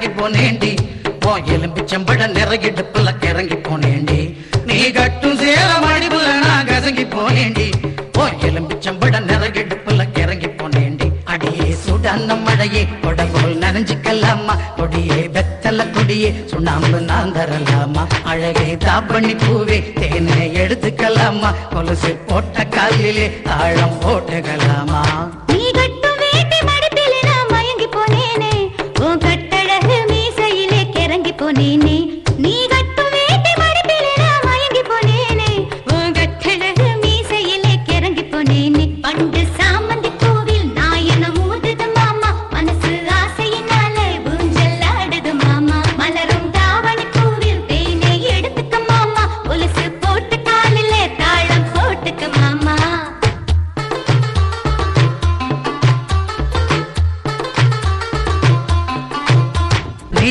மடிப்புல நான் கசங்கி போனேண்டி ஓ எலும்பிச்சம்பட நிறகிடுப்புல கிறங்கி போனேண்டி நீ கட்டும் சேர மடிப்புல நான் கசங்கி போனேண்டி ஓ எலும்பிச்சம்பட நிறகிடுப்புல கிறங்கி போனேண்டி அடியே சுடான மழையே கொடபோல் நனைஞ்சுக்கலாமா? கொடியே வெத்தல கொடியே சுண்ணாம்பு நான் தரலாமா? அழகே தாப்பண்ணி பூவே தேனை எடுத்துக்கலாமா? கொலுசு போட்ட காலிலே தாழம் போட்டுக்கலாமா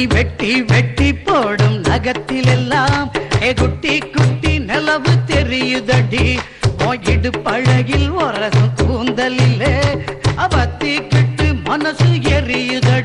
வெட்டி வெட்டி போடும் நகத்தில் எல்லாம் ஏ குட்டி குட்டி நிலவு தெரியுதடி. இடு பழகில் ஒரசும் கூந்தலிலே. அவத்தி கிட்டு மனசு எரியுதடி.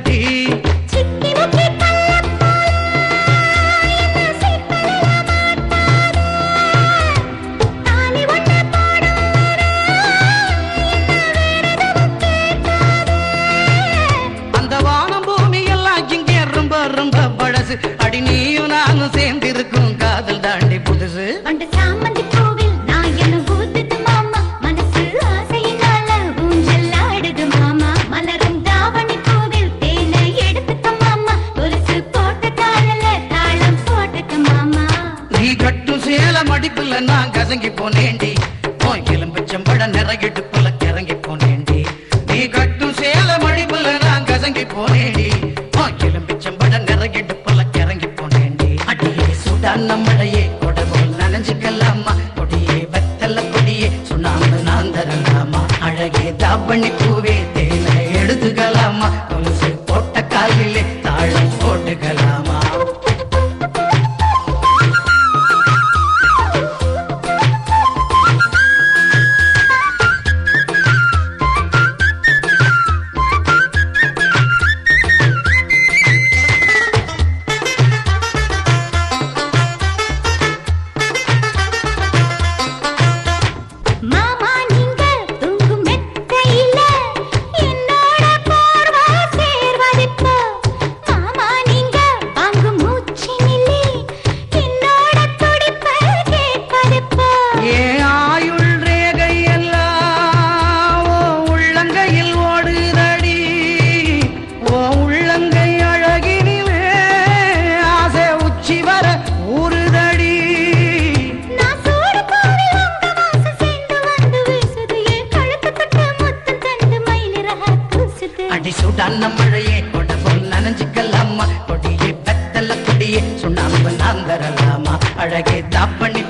பழசு அடி நீயும் நானும் சேர்ந்திருக்கும் காதல் தாண்டி புதுசு பண்டு சாமந்தி பூவில் நாயனம் ஊதுது மாமா. மனசு ஆசையினால ஊஞ்சல் ஆடுது மாமா. மலரும் தாவணி பூவில் தேனை எடுத்துக்க மாமா. கொலுசு போட்ட காலில தாளம் போட்டுக்க மாமா நீ கட்டும் சேல மடிப்புல நான் கசங்கி போனேண்டி உன் எலும்புச்சம்பட நிறகிடுப்புல கிறங்கி தான் நம்மளையே மழையே கொடபோல் நனைஞ்சுக்கலாமா கொடியே வெத்தல கொடியே சுண்ணாம்பு நான் தரலாமா அழகே தாப்பண்ணி பூவே தேனை எடுத்துக்கலாமா? கொலுசு போட்ட காலிலே தாழம் போட்டுக்கலாம். ஏன் ஆயுள் ரேகை எல்லாம் உள்ளங்கையில் ஓடுதடி. ஓ உள்ளங்கை அழகினிலே ஆசை உச்சி வர ஊறுதடி. அடி சுடான மழையே போல் நனைஞ்சுக்கலாமா கொடியே பெத்தல கொடியே சுண்ணாம்பு நான் தரலாமா அழகே தாப்பண்ணி